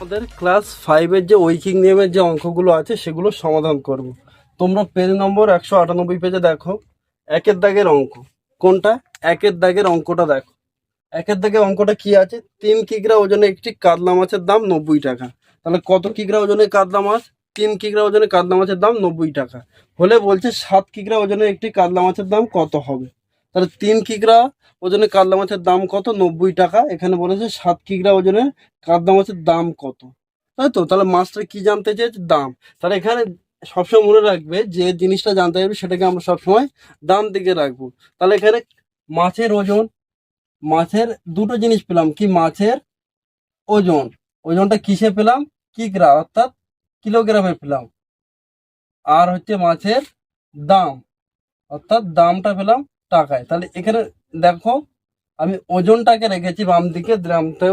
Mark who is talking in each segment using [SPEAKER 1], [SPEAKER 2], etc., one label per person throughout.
[SPEAKER 1] আমাদের ক্লাস ফাইভের যে ঐকিক নিয়মের যে অঙ্কগুলো আছে, সেগুলো সমাধান করব। তোমরা পেজ নম্বর একশো আটানব্বই পেজে দেখো, একের দাগের অঙ্ক। কোনটা? একের দাগের অঙ্কটা দেখো। একের দাগের অঙ্কটা কি আছে? তিন কিগ্রা ওজনে একটি কাতলা মাছের দাম নব্বই টাকা। তাহলে কত কিগ্রা ওজনে কাতলা মাছ? তিন কিগ্রা ওজনে কাতলা মাছের দাম নব্বই টাকা। হলে বলছে সাত কিগ্রা ওজনে একটি কাতলা মাছের দাম কত হবে? তাহলে তিন কিগ্রা ওজনে কাতলা মাছের দাম কত? নব্বই টাকা। এখানে বলেছে সাত কিগ্রা ওজনে কাতলা মাছের দাম কত? তাই তো? তাহলে মাছটা কি জানতে চেয়েছে দাম। তাহলে এখানে সবসময় মনে রাখবে যে জিনিসটা জানতে চাইবে সেটাকে আমরা সবসময় দাম দিকে রাখব। তাহলে এখানে মাছের ওজন, মাছের দুটো জিনিস পেলাম কি? মাছের ওজন। ওজনটা কিসে পেলাম? কিগ্রা, অর্থাৎ কিলোগ্রামে পেলাম। আর হচ্ছে মাছের দাম, অর্থাৎ দামটা পেলাম টাকায়। তাহলে এখানে দেখো, আমি ওজনটাকে রেখেছি বাম দিকে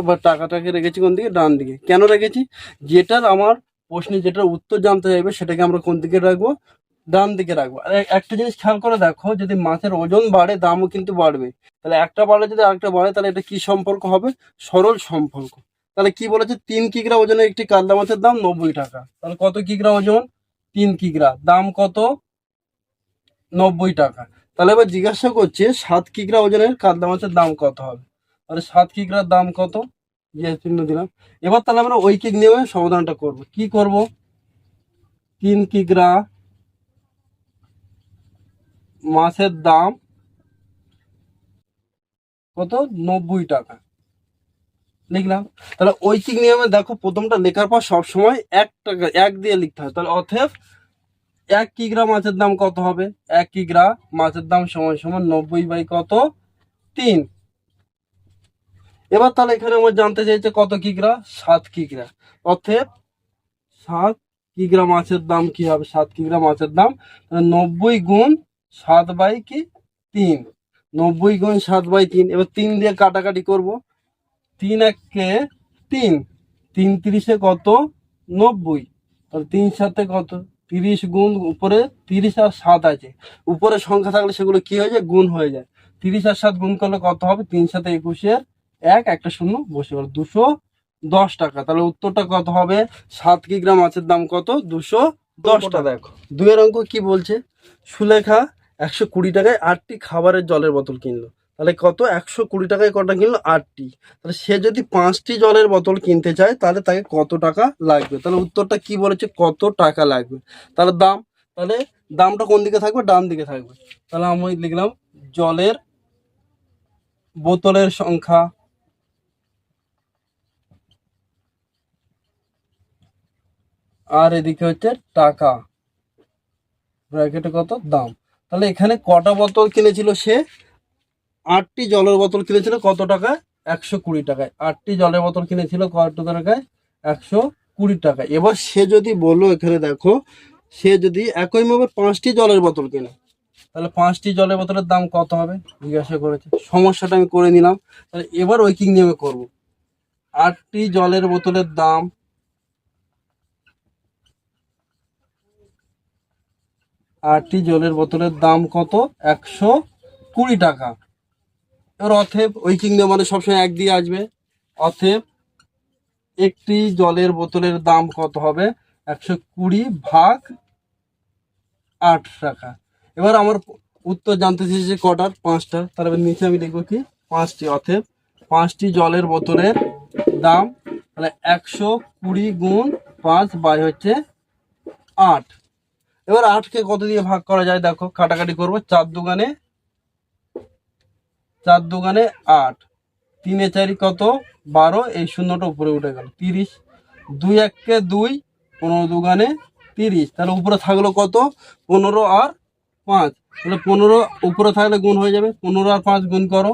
[SPEAKER 1] বা টাকাটাকে রেখেছি কোন দিকে? ডান দিকে। কেন রেখেছি? যেটার আমার প্রশ্নে যেটার উত্তর জানতে চাইবে, সেটাকে আমরা কোন দিকে রাখব? ডান দিকে রাখব। আর একটা জিনিস খেয়াল করে দেখো, যদি মাছের ওজন বাড়ে, দামও কিন্তু বাড়বে। তাহলে একটা বাড়লে যদি আরেকটা বাড়ে, তাহলে এটা কি সম্পর্ক হবে? সরল সম্পর্ক। তাহলে কি বলেছে? তিন কিগ্রা ওজনে একটি কাতলা মাছের দাম নব্বই টাকা। তাহলে কত কিগ্রা ওজন? তিন কিগ্রা। দাম কত? নব্বই টাকা। তাহলে এবার জিজ্ঞাসা করছে, সাত কিগ্রা ওজনের কাতলা মাছের দাম কত হবে? তাহলে সাত কিগ্রার দাম কত? চিহ্ন দিলাম। এবার তাহলে আমরা ঐকিক নিয়মে সমাধানটা করব। কি করব? তিন কিগ্রা মাছের দাম কত? নব্বই টাকা। লিখলাম। তাহলে ওই ঐকিক নিয়মে দেখো, প্রথমটা লেখার পর সবসময় এক টাকা, এক দিয়ে লিখতে হয়। তাহলে অথব এক কিগ্রা মাছের দাম কত হবে? এক কিগ্রা মাছের দাম সমান সমান নব্বই বাই কত? তিন। এবার তাহলে এখানে আমার জানতে চাইছে কত কিগ্রা সাত কিগ্রা অতএব সাত কিগ্রা মাছের দাম কি হবে? সাত কিগ্রা মাছের দাম? নব্বই গুণ সাত বাই কি? তিন। নব্বই গুণ সাত বাই তিন। এবার তিন দিয়ে কাটাকাটি করব। তিন এককে তিন। তিন তিরিশে কত? নব্বই। তাহলে তিন সাথে কত? তিরিশ গুণ উপরে তিরিশ আর সাত আছে। উপরে সংখ্যা থাকলে সেগুলো কি হয়ে যায়? গুণ হয়ে যায়। তিরিশ আর সাত গুণ করলে কত হবে? তিন সাথে একুশের এক একটা শূন্য বসে গেল দুশো দশ টাকা। তাহলে উত্তরটা কত হবে? সাত কিগ্রা মাছের দাম কত? দুশো দশটা দেখো দুয়ের অঙ্ক কি বলছে? সুলেখা একশো কুড়ি টাকায় আটটি খাবারের জলের বোতল কিনলো। তাহলে কত? একশো কুড়ি টাকায় কটা কিনলো? আটটি। তাহলে সে যদি পাঁচটি জলের বোতল কিনতে চায়, তাহলে তাকে কত টাকা লাগবে? তাহলে উত্তরটা কি বলেছে? কত টাকা লাগবে? তাহলে দাম, তাহলে দামটা কোন দিকে থাকবে? ডান দিকে থাকবে। তাহলে আমি লিখলাম জলের বোতলের সংখ্যা আর এদিকে হচ্ছে টাকা। ব্র্যাকেটে কত? দাম। তাহলে এখানে কটা বোতল কিনেছিল সে? আটটি জলের বোতল কিনেছিল কত টাকায়? একশো কুড়ি টাকায়। আটটি জলের বোতল কিনেছিল কত টাকায়? একশো কুড়ি টাকায়। এবার সে যদি বলল এখানে দেখো, সে যদি একইভাবে পাঁচটি জলের বোতল কেনে, তাহলে পাঁচটি জলের বোতলের দাম কত হবে? জিজ্ঞাসা করেছে। সমস্যাটা আমি করে নিলাম। তাহলে এবার ওইকিং নিয়মে করব। আটটি জলের বোতলের দাম আটটি জলের বোতলের দাম কত? একশো কুড়ি টাকা। এবার অথেব ওইকিং নিয়ম মানে সবসময় এক দিয়ে আসবে। অথেব একটি জলের বোতলের দাম কত হবে? একশো কুড়ি ভাগ আট টাকা। এবার আমার উত্তর জানতে চেয়েছি কটার? পাঁচটা। এবার নিচে আমি লিখব কি? পাঁচটি। অথেব পাঁচটি জলের বোতলের দাম তাহলে একশো কুড়ি গুণ পাঁচ বাই হচ্ছে আট। এবার আটকে কত দিয়ে ভাগ করা যায়? দেখো, কাটাকাটি করব। চার দোকানে চার দোকানে আট। তিনে চারি কত? বারো। এই শূন্যটা উপরে উঠে গেল। তিরিশ। দুই এককে দুই, পনেরো দোকানে তিরিশ। তাহলে উপরে থাকল কত? পনেরো আর পাঁচ। তাহলে পনেরো উপরে থাকলে গুণ হয়ে যাবে। পনেরো আর পাঁচ গুণ করো।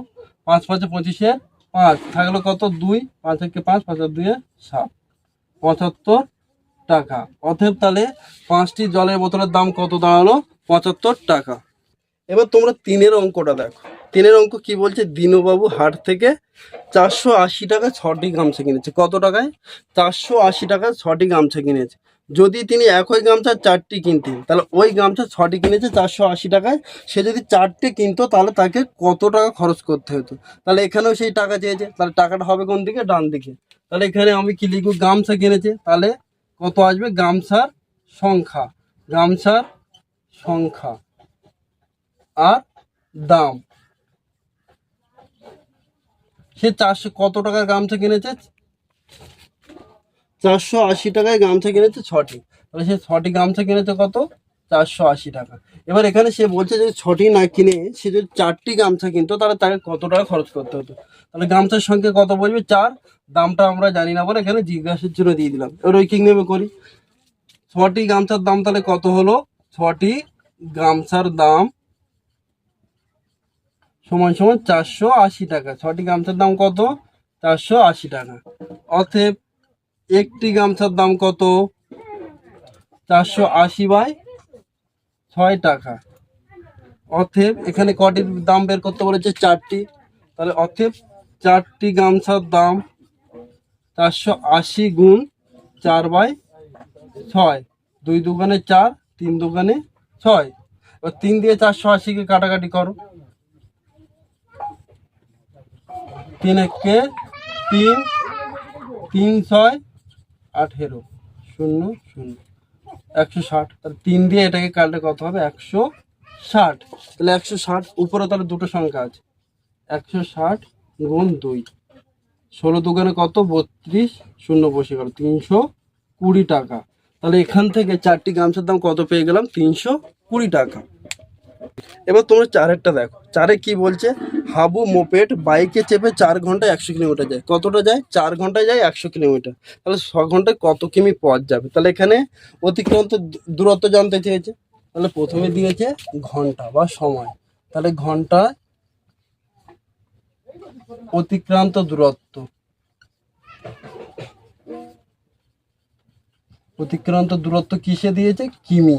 [SPEAKER 1] পাঁচ পাঁচে পঁচিশে পাঁচ। থাকল কত? দুই। পাঁচ একে পাঁচ পাঁচ আর দুয়ে সাত। পঁচাত্তর টাকা। অতএব তাহলে পাঁচটি জলের বোতলের দাম কত দাঁড়াল? পঁচাত্তর টাকা। এবার তোমরা তিনের অঙ্কটা দেখো। তিনের অঙ্ক কি বলছে? দীনবাবু হাট থেকে চারশো আশি টাকা ছটি গামছা কিনেছে। কত টাকায়? চারশো আশি টাকায় ছটি গামছা কিনেছে। যদি তিনি একই গামছা চারটি কিনতেন, তাহলে ওই গামছা ছটি কিনেছে চারশো আশি টাকায়। সে যদি চারটে কিনতো, তাহলে তাকে কত টাকা খরচ করতে হতো? তাহলে এখানেও সেই টাকা চেয়েছে। তাহলে টাকাটা হবে কোন দিকে? ডান দিকে। তাহলে এখানে আমি কি লিখব? গামছা কিনেছে। তাহলে কত আসবে? গামছার সংখ্যা। গামছার সংখ্যা। আর দাম। সে চারশো কত টাকার গামছা কিনেছে? চারশো আশি টাকায় গামছা কিনেছে ছটি। তাহলে সে ছটি গামছা কিনেছে কত? চারশো আশি টাকা। এবার এখানে সে বলছে যে ছটি না কিনে সে যদি চারটি গামছা কিনতো, তাহলে তাকে কত টাকা খরচ করতে হতো? তাহলে গামছার সংখ্যা কত বলবে? চার। দামটা আমরা জানি না বলে এখানে জিজ্ঞাসার জন্য দিয়ে দিলাম। এবার ওই নেমে করি। ছটি গামছার দাম তাহলে কত হলো? ছটি গামছার দাম সমান সমান চারশো আশি টাকা। ছটি গামছার দাম কত? চারশো আশি টাকা। অতএব একটি গামছার দাম কত? চারশো আশি বাই ছয় টাকা। অতএব এখানে কটির দাম বের করতে বলেছে? চারটি। তাহলে অতএব চারটি গামছার দাম চারশো আশি গুণ চার বাই ছয়। দুই দোকানে চার, তিন দোকানে ছয়। তিন দিয়ে চারশো আশিকে কাটাকাটি করো। তিন একে তিন তিন ছয়, আঠেরো। শূন্য শূন্য। একশো ষাট। তাহলে তিন দিয়ে এটাকে কাটলে কত হবে? একশো ষাট। তাহলে একশো ষাট, উপরে তাহলে দুটো সংখ্যা আছে। একশো ষাট গুণ দুই। ষোলো দোকানে কত? বত্রিশ। শূন্য বসে গেল। তিনশো কুড়ি টাকা। তাহলে এখান থেকে চারটি গামছার দাম কত পেয়ে গেলাম? তিনশো কুড়ি টাকা। এবার তোমরা চারেরটা দেখো। চারে কি বলছে? হাবু মোপেট বাইকে চেপে চার ঘন্টায় একশো কিলোমিটার যায়। কতটা যায়? চার ঘন্টায় যায় একশো কিলোমিটার। তাহলে ছ ঘন্টায় কত কিমি পথ যাবে? তাহলে এখানে অতিক্রান্ত দূরত্ব জানতে চেয়েছে। তাহলে প্রথমে দিয়েছে ঘণ্টা বা সময়। তাহলে ঘণ্টা অতিক্রান্ত দূরত্ব। অতিক্রান্ত দূরত্ব কিসে দিয়েছে? কিমি।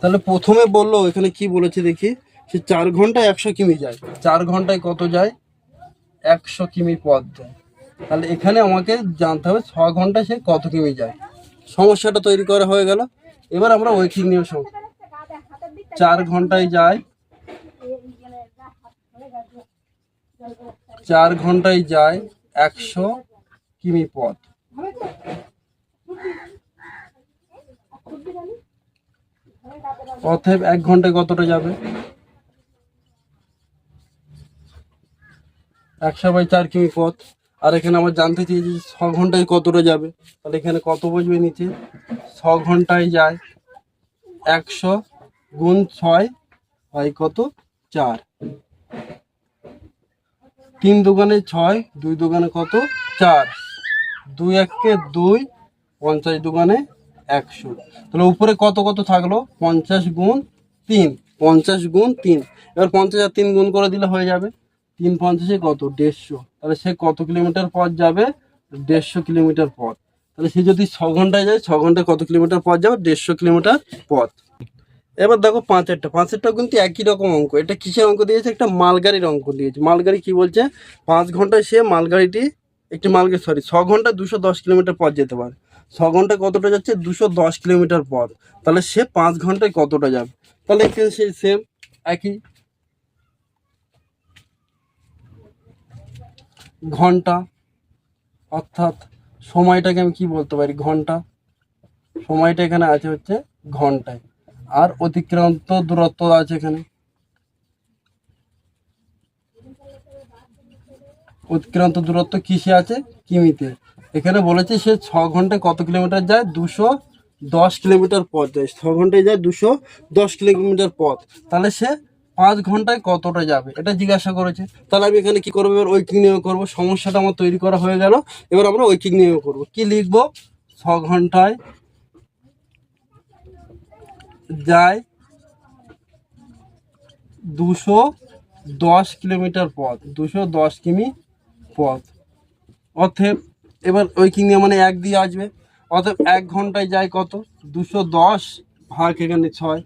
[SPEAKER 1] তাহলে প্রথমে বলল, এখানে কি বলেছে দেখি, সে চার ঘন্টায় একশো কিমি যায়। চার ঘন্টায় কত যায়? একশো কিমি পথ। যায় তাহলে এখানে আমাকে জানতে হবে ছ ঘন্টায় সে কত কিমি যায়। সমস্যাটা তৈরি করা হয়ে গেল। এবার আমরা ঐকিক নিয়ে সম চার ঘন্টায় যায়। চার ঘন্টায় যায় একশো কিমি পথ। অতএব এক ঘন্টায় কতটা যাবে? একশো বাই চার কিমি পথ। আর এখানে আমার জানতে চেয়েছি ছ ঘন্টায় কতটা যাবে? তাহলে এখানে কত বসবে নিচে? ছ ঘন্টায় যায় একশো গুণ ছয় বাই কত? চার। তিন দোকানে ছয়, দুই দোকানে কত? চার। দুই এককে দুই, পঞ্চাশ দোকানে একশো। তাহলে উপরে কত কত থাকল? পঞ্চাশ গুণ তিন। পঞ্চাশ গুণ তিন। এবার পঞ্চাশ আর তিন গুণ করে দিলে হয়ে যাবে তিন পঞ্চাশে কত? দেড়শো। তাহলে সে কত কিলোমিটার পথ যাবে? দেড়শো কিলোমিটার পথ। তাহলে সে যদি ছ ঘন্টায় যায়, ছ ঘন্টায় কত কিলোমিটার পথ যাবে? দেড়শো কিলোমিটার পথ। এবার দেখো পাঁচেরটা। পাঁচেরটা কিন্তু একই রকম অঙ্ক। এটা কিসের অঙ্ক দিয়েছে? একটা মালগাড়ির অঙ্ক দিয়েছে। মালগাড়ি কি বলছে? পাঁচ ঘন্টায় সে মালগাড়িটি, একটি মালগাড়ি সরি ছ ঘন্টায় দুশো দশ কিলোমিটার পথ যেতে পারে। ছ ঘন্টায় কতটা যাচ্ছে? দুশো দশ কিলোমিটার পথ। তাহলে সে পাঁচ ঘন্টায় কতটা যাবে? তাহলে এখানে সে সেম একই। ঘণ্টা, অর্থাৎ সময়টাকে আমি কি বলতে পারি? ঘণ্টা। সময়টা এখানে আছে হচ্ছে ঘন্টায়। আর অতিক্রান্ত দূরত্ব আছে এখানে। অতিক্রান্ত দূরত্ব কিসে আছে? কিমিতে। এখানে বলেছে সে ছ ঘন্টায় কত কিলোমিটার যায়? দুশো দশ কিলোমিটার পথ যায়। ছ ঘন্টায় যায় দুশো দশ কিলোমিটার পথ। তাহলে সে পাঁচ ঘন্টায় কতটা যাবে? এটা জিজ্ঞাসা করেছে। তাহলে আমি এখানে কি করব? এবার ঐকিক নিয়োগ করব। সমস্যাটা আমার তৈরি করা হয়ে গেল। এবার আমরা ঐকিক নিয়োগ করব। কি লিখব? ছ ঘন্টায় যায় দুশো দশ কিলোমিটার পথ। দুশো দশ কিমি পথ। অতএব এবার ওই কিনে মানে এক দিয়ে আসবে। অতএব এক ঘন্টায় যায় কত? দুশো দশ ভাগ এখানে ছয়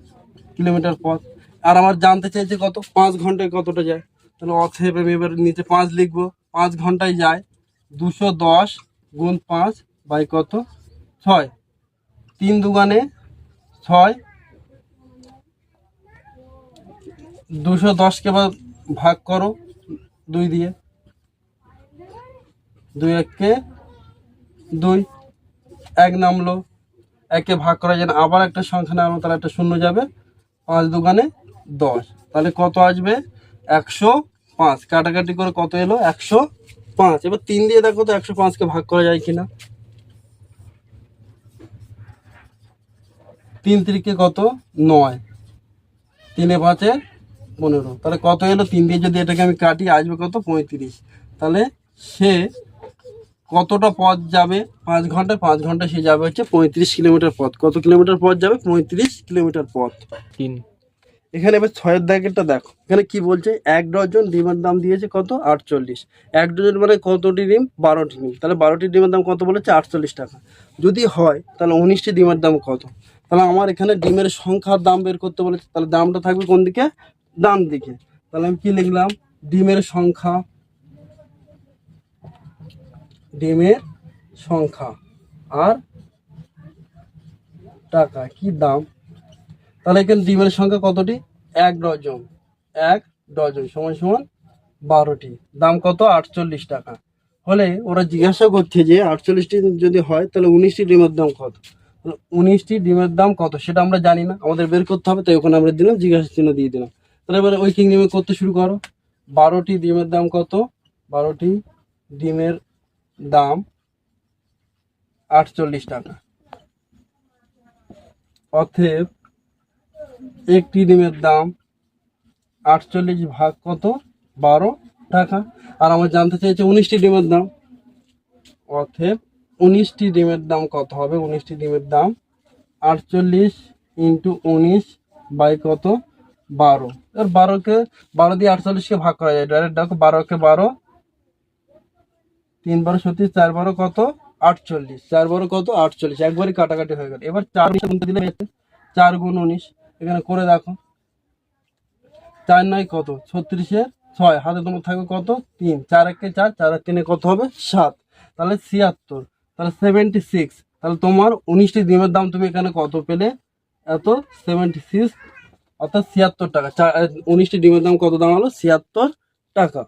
[SPEAKER 1] কিলোমিটার পথ। আর আমার জানতে চাইছে কত? পাঁচ ঘন্টায় কতটা যায়? তাহলে অতএব আমি এবার নিচে পাঁচ লিখব। পাঁচ ঘন্টায় যায় দুশো দশ গুণ পাঁচ বাই কত? ছয়। তিন দুগানে ছয়। দুশো দশকে এবার ভাগ করো দুই দিয়ে। দুই এককে দুই, এক নামলো, একে ভাগ করা যায় আবার একটা সংখ্যা নামলো, তাহলে একটা শূন্য যাবে, পাঁচ দোকানে দশ। তাহলে কত আসবে? একশো পাঁচ। কাটাকাটি করে কত এলো? একশো পাঁচ। এবার তিন দিয়ে দেখো তো একশো পাঁচকে ভাগ করা যায় কিনা। তিন তিরিকে কত? নয়। তিনে পাঁচে পনেরো। তাহলে কত এলো? তিন দিয়ে যদি এটাকে আমি কাটি, আসবে কত? পঁয়ত্রিশ। তাহলে সে কতটা পথ যাবে? পাঁচ ঘণ্টা পাঁচ ঘণ্টা সে যাবে হচ্ছে পঁয়ত্রিশ কিলোমিটার পথ। কত কিলোমিটার পথ যাবে? পঁয়ত্রিশ কিলোমিটার পথ।
[SPEAKER 2] তিন।
[SPEAKER 1] এখানে এবার ছয়ের দাগেরটা দেখো। এখানে কি বলছে? এক ডজন ডিমের দাম দিয়েছে কত? আটচল্লিশ। এক ডজন মানে কতটি ডিম? বারোটি ডিম। তাহলে বারোটি ডিমের দাম কত বলেছে? আটচল্লিশ টাকা। যদি হয় তাহলে উনিশটি ডিমের দাম কত? তাহলে আমার এখানে ডিমের সংখ্যার দাম বের করতে বলেছে। তাহলে দামটা থাকবে কোন দিকে? ডান দিকে। তাহলে আমি কি লিখলাম? ডিমের সংখ্যা ডিমের সংখ্যা আর টাকা, কি দাম? তাহলে এখানে ডিমের সংখ্যা কতটি? এক ডজন এক ডজন সমান সমান বারোটি। দাম কত? আটচল্লিশ টাকা। হলে ওরা জিজ্ঞাসা করছে যে আটচল্লিশটি যদি হয়, তাহলে উনিশটি ডিমের দাম কত? উনিশটি ডিমের দাম কত? সেটা আমরা জানি না। আমাদের বের করতে হবে, তাই ওখানে আমরা দিলাম, জিজ্ঞাসা চিহ্ন দিয়ে দিলাম। তাহলে এবারে ওই কিং ডিমে করতে শুরু করো। বারোটি ডিমের দাম কত? বারোটি ডিমের দাম আটচল্লিশ টাকা। অতএব একটি ডিমের দাম আটচল্লিশ ভাগ কত? বারো টাকা। আর আমার জানতে চাইছে উনিশটি ডিমের দাম। অতএব উনিশটি ডিমের দাম কত হবে? উনিশটি ডিমের দাম আটচল্লিশ ইন্টু উনিশ বাই কত? বারো। এবার বারোকে, বারো দিয়ে আটচল্লিশকে ভাগ করা যায়। ডাইরেক্ট দেখো, বারোকে বারো তিন বারো সত্যি চার বারো কত? আটচল্লিশ। চার বারো কত? আটচল্লিশ। একবারই কাটাকাটি হয়ে গেল। এবার চার দিলে চার গুণ উনিশ। এখানে করে দেখো। চার নয় কত? ছত্রিশে ছয়। হাতে তোমার থাকবে কত? তিন। চার একে চার চার এক তিনে কত হবে? সাত। তাহলে ছিয়াত্তর। তাহলে সেভেন্টি সিক্স তাহলে তোমার উনিশটি ডিমের দাম তুমি এখানে কত পেলে? এত সেভেন্টি সিক্স অর্থাৎ ছিয়াত্তর টাকা। চার, উনিশটি ডিমের দাম কত দাম হলো? ছিয়াত্তর টাকা।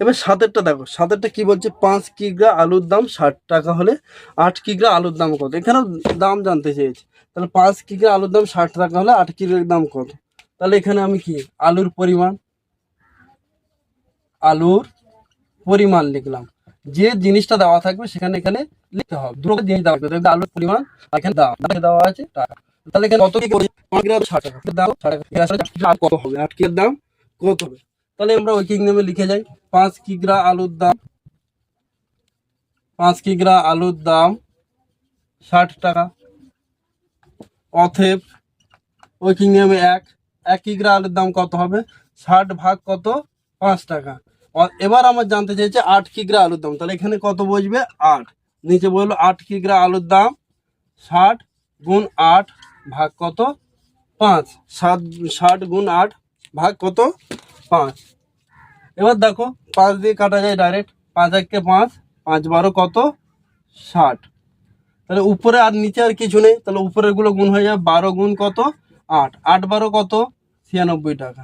[SPEAKER 1] এবার সাতেরটা দেখো, সাতেরটা কি বলছে? পাঁচ কিগ্রা আলুর দাম ষাট টাকা হলে আট কিগ্রা আলুর দাম কত? এখানেও দাম জানতে চেয়েছে। তাহলে পাঁচ কিগ্রা আলুর দাম ষাট টাকা হলে আট কিগ্রার দাম কত? তাহলে এখানে আমি কি? আলুর পরিমাণ। আলুর পরিমাণ লিখলাম। যে জিনিসটা দেওয়া থাকবে সেখানে এখানে লিখতে হবে। দুটো জিনিস দেওয়া থাকবে। আলুর পরিমাণ এখানে দাম। দেওয়া আছে টাকা। তাহলে এখানে কত কি কিগ্রা ষাট টাকা। দাম ষাট টাকা। কত হবে? আট কিগ্রার দাম কত হবে? তাহলে আমরা ওই কিং নেমে লিখে যাই। পাঁচ কিগ্রা আলুর দাম, পাঁচ কিগ্রা আলুর দাম ষাট টাকা। অথেব ওই কিং নেমে এক এক কিগ্রা আলুর দাম কত হবে? ষাট ভাগ কত? পাঁচ টাকা। এবার আমার জানতে চাইছে আট কিগ্রা আলুর দাম। তাহলে এখানে কত বসবে? আট। নিচে বলল আট কিগ্রা আলুর দাম ষাট গুণ আট ভাগ কত? পাঁচ। সাত, ষাট গুণ আট ভাগ কত? পাঁচ। এবার দেখো, পাঁচ দিয়ে কাটা যায় ডাইরেক্ট পাঁচ এককে পাঁচ পাঁচ বারো কত? ষাট। তাহলে উপরে আর নিচে আর কিছু নেই, তাহলে উপরেরগুলো গুণ হয়ে যাবে বারো গুণ কত? আট। আট বারো কত? ছিয়ানব্বই টাকা।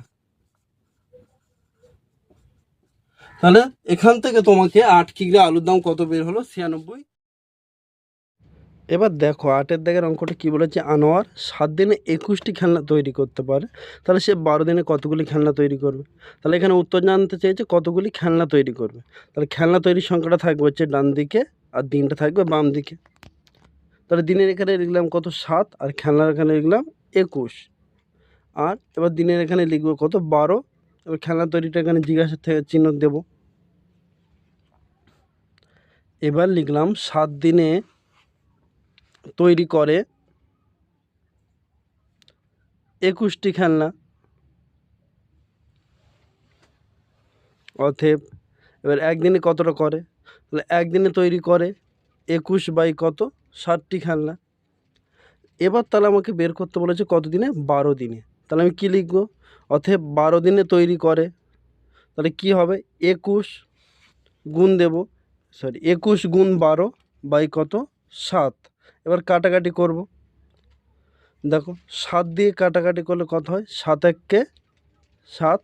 [SPEAKER 1] তাহলে এখান থেকে তোমাকে আট কিগ্রা আলুর দাম কত বের হলো? ছিয়ানব্বই। এবার দেখো, আটের দাগের অঙ্কটা কি বলেছে? আনোয়ার সাত দিনে একুশটি খেলনা তৈরি করতে পারে। তাহলে সে বারো দিনে কতগুলি খেলনা তৈরি করবে? তাহলে এখানে উত্তর জানতে চেয়েছে, কতগুলি খেলনা তৈরি করবে? তাহলে খেলনা তৈরির সংখ্যাটা থাকবে হচ্ছে ডান দিকে আর দিনটা থাকবে বাম দিকে। তাহলে দিনের এখানে লিখলাম কত? সাত, আর খেলনার এখানে লিখলাম একুশ। আর এবার দিনের এখানে লিখব কত? বারো। এবার খেলনা তৈরিটা এখানে জিজ্ঞাসা থেকে চিহ্ন দেব। এবার লিখলাম সাত দিনে তৈরি করে একুশটি খেলনা। অতএব এবার একদিনে কতটা করে? তাহলে একদিনে তৈরি করে একুশ বাই কত? ষাটটি খেলনা। এবার তাহলে আমাকে বের করতে বলেছে কত দিনে বারো দিনে। তাহলে আমি কী লিখব? অতএব বারো দিনে তৈরি করে, তাহলে কি হবে? একুশ গুণ দেব সরি একুশ গুণ বারো বাই কত? সাত। এবার কাটাকাটি করব। দেখো, সাত দিয়ে কাটাকাটি করলে কত হয়? সাত এককে সাত,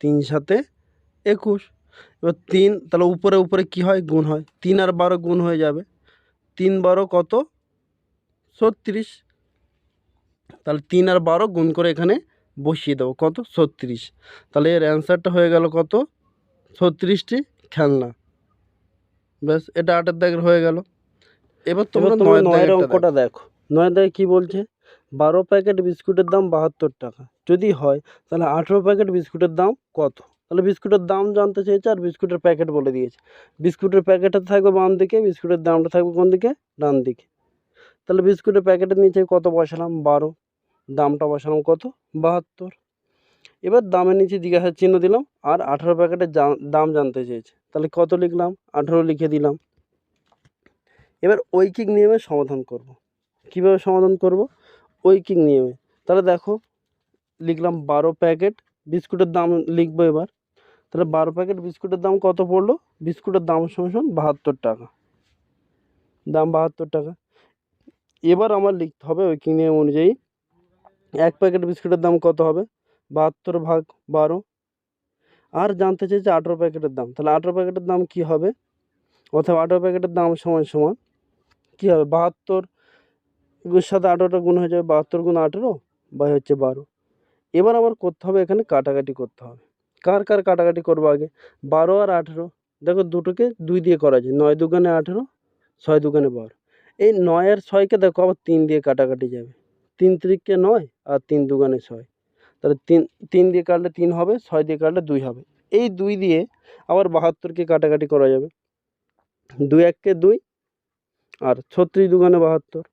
[SPEAKER 1] তিন সাতে একুশ। এবার তিন, তাহলে উপরে উপরে কি হয়? গুণ হয়। তিন আর বারো গুণ হয়ে যাবে। তিন বারো কত? ছত্রিশ। তাহলে তিন আর বারো গুণ করে এখানে বসিয়ে দেবো। কত? ছত্রিশ। তাহলে এর অ্যান্সারটা হয়ে গেল কত? ছত্রিশটি খেলনা। ব্যাস, এটা আটের দাগের হয়ে গেল। এবার তোমরা
[SPEAKER 2] তোমরা
[SPEAKER 1] নয়ের অঙ্কটা দেখো। নয় দাগে কী বলছে? বারো প্যাকেট বিস্কুটের দাম বাহাত্তর টাকা। যদি হয় তাহলে আঠেরো প্যাকেট বিস্কুটের দাম কত? তাহলে বিস্কুটের দাম জানতে চেয়েছে আর বিস্কুটের প্যাকেট বলে দিয়েছে। বিস্কুটের প্যাকেটটা থাকবে বাম দিকে বিস্কুটের দামটা থাকবে কোন দিকে? ডান দিকে। তাহলে বিস্কুটের প্যাকেটের নিচে কত বসালাম? বারো। দামটা বসালাম কত? বাহাত্তর। এবার দামের নিচে জিজ্ঞাসা চিহ্ন দিলাম আর আঠেরো প্যাকেটের দাম জানতে চেয়েছে। তাহলে কত লিখলাম? আঠেরো লিখে দিলাম। এবার ঐকিক নিয়মে সমাধান করব। কীভাবে সমাধান করব? ঐকিক নিয়মে। তাহলে দেখো, লিখলাম বারো প্যাকেট, বিস্কুটের দাম লিখব এবার। তাহলে বারো প্যাকেট, বিস্কুটের দাম কত পড়ল? বিস্কুটের দাম সমান বাহাত্তর টাকা। দাম বাহাত্তর টাকা। এবার আমার লিখতে হবে ঐকিক নিয়ম অনুযায়ী, এক প্যাকেট বিস্কুটের দাম কত হবে? বাহাত্তর ভাগ বারো। আর জানতে চাইছে আঠেরো প্যাকেটের দাম। তাহলে আঠেরো প্যাকেটের দাম কি হবে? অথবা আঠেরো প্যাকেটের দাম সমান সমান কী হবে? বাহাত্তর সাথে আঠেরোটা গুণ হয়ে যাবে বাহাত্তর গুণ আঠেরো বা হচ্ছে বারো। এবার আবার করতে হবে এখানে কাটাকাটি করতে হবে। কার কার কাটাকাটি করব আগে? বারো আর আঠেরো। দেখো দুটোকে দুই দিয়ে করা যায়। নয় দুগানে আঠেরো, ছয় দুগানে বারো। এই নয় আর ছয়কে দেখো আবার তিন দিয়ে কাটাকাটি যাবে। তিন তিরিককে নয় আর তিন দুগানে ছয়। তাহলে তিন তিন দিয়ে কাটলে তিন হবে, ছয় দিয়ে কাটলে দুই হবে। এই দুই দিয়ে আবার বাহাত্তরকে কাটাকাটি করা যাবে। দুই এককে দুই আর ছত্রিশ দুগানে বাহাত্তর।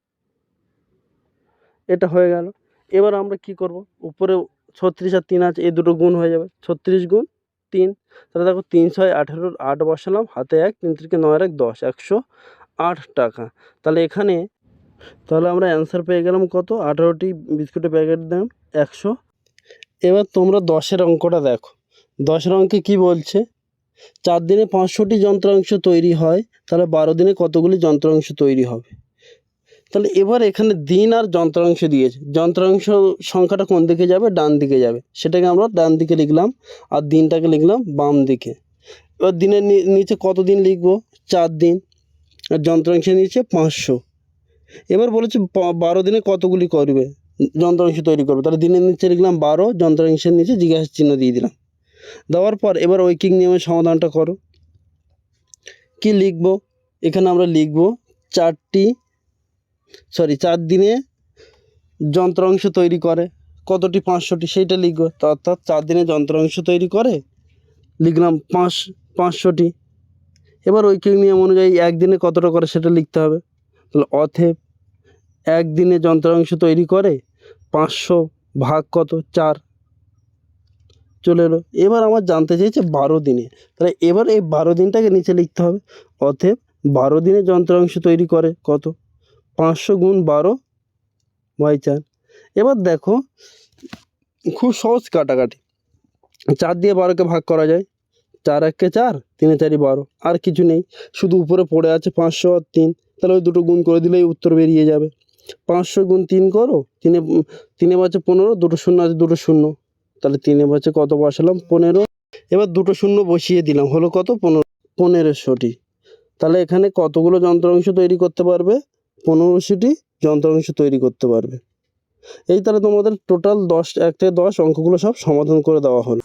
[SPEAKER 1] এটা হয়ে গেল। এবার আমরা কি করব? উপরে ছত্রিশ আর তিন আছে, এই দুটো গুণ হয়ে যাবে। ছত্রিশ গুণ তিন, তাহলে দেখো তিন ছয় আঠেরোর আট বসালাম, হাতে এক, তিন তিরিকে নয় এক, দশ, একশো আট টাকা। তাহলে এখানে, তাহলে আমরা অ্যান্সার পেয়ে গেলাম কত? আঠেরোটি বিস্কুটের প্যাকেট দাম একশো। এবার তোমরা দশের অঙ্কটা দেখো। দশের অঙ্কে কি বলছে? চার দিনে পাঁচশোটি যন্ত্রাংশ তৈরি হয়, তাহলে বারো দিনে কতগুলি যন্ত্রাংশ তৈরি হবে? তাহলে এবার এখানে দিন আর যন্ত্রাংশ দিয়েছে। যন্ত্রাংশ সংখ্যাটা কোন দিকে যাবে? ডান দিকে যাবে। সেটাকে আমরা ডান দিকে লিখলাম আর দিনটাকে লিখলাম বাম দিকে। এবার দিনের নিচে কত দিন লিখব? চার দিন। আর যন্ত্রাংশের নিচে পাঁচশো। এবার বলেছে বারো দিনে কতগুলি করবে? যন্ত্রাংশ তৈরি করবে। তাহলে দিনের নিচে লিখলাম বারো, যন্ত্রাংশের নিচে জিজ্ঞাসা চিহ্ন দিয়ে দিলাম। দেওয়ার পর এবার ঐকিক নিয়মের সমাধানটা করো। কি লিখব? এখানে আমরা লিখব চারটি সরি চার দিনে যন্ত্রাংশ তৈরি করে। কতটি? পাঁচশোটি। সেইটা লিখব। অর্থাৎ চার দিনে যন্ত্রাংশ তৈরি করে, লিখলাম পাঁচ, পাঁচশোটি। এবার ঐকিক নিয়ম অনুযায়ী একদিনে কতটা করে সেটা লিখতে হবে। তাহলে অথেব একদিনে যন্ত্রাংশ তৈরি করে পাঁচশো ভাগ কত? চার। চলে এলো। এবার আমার জানতে চেয়েছে বারো দিনে। তাহলে এবার এই বারো দিনটাকে নিচে লিখতে হবে। অতএব বারো দিনে যন্ত্রাংশ তৈরি করে কত? পাঁচশো গুণ বারো বাই চার। এবার দেখো, খুব সহজ কাটাকাটি। চার দিয়ে বারোকে ভাগ করা যায়। চার এককে চার, তিনে চারি বারো। আর কিছু নেই। শুধু উপরে পড়ে আছে পাঁচশো আর তিন। তাহলে ওই দুটো গুণ করে দিলেই উত্তর বেরিয়ে যাবে। পাঁচশো গুণ তিন করো। তিনে তিনে বাজে পনেরো, দুটো শূন্য আছে, দুটো শূন্য। তাহলে তিনে বছর কত বসালাম? পনেরো। এবার দুটো শূন্য বসিয়ে দিলাম। হলো কত? পনেরো। পনেরোশোটি। তাহলে এখানে কতগুলো যন্ত্রাংশ তৈরি করতে পারবে? পনেরোশোটি যন্ত্রাংশ তৈরি করতে পারবে। এই তাহলে তোমাদের টোটাল দশ এক থেকে দশ, অঙ্কগুলো সব সমাধান করে দেওয়া হলো।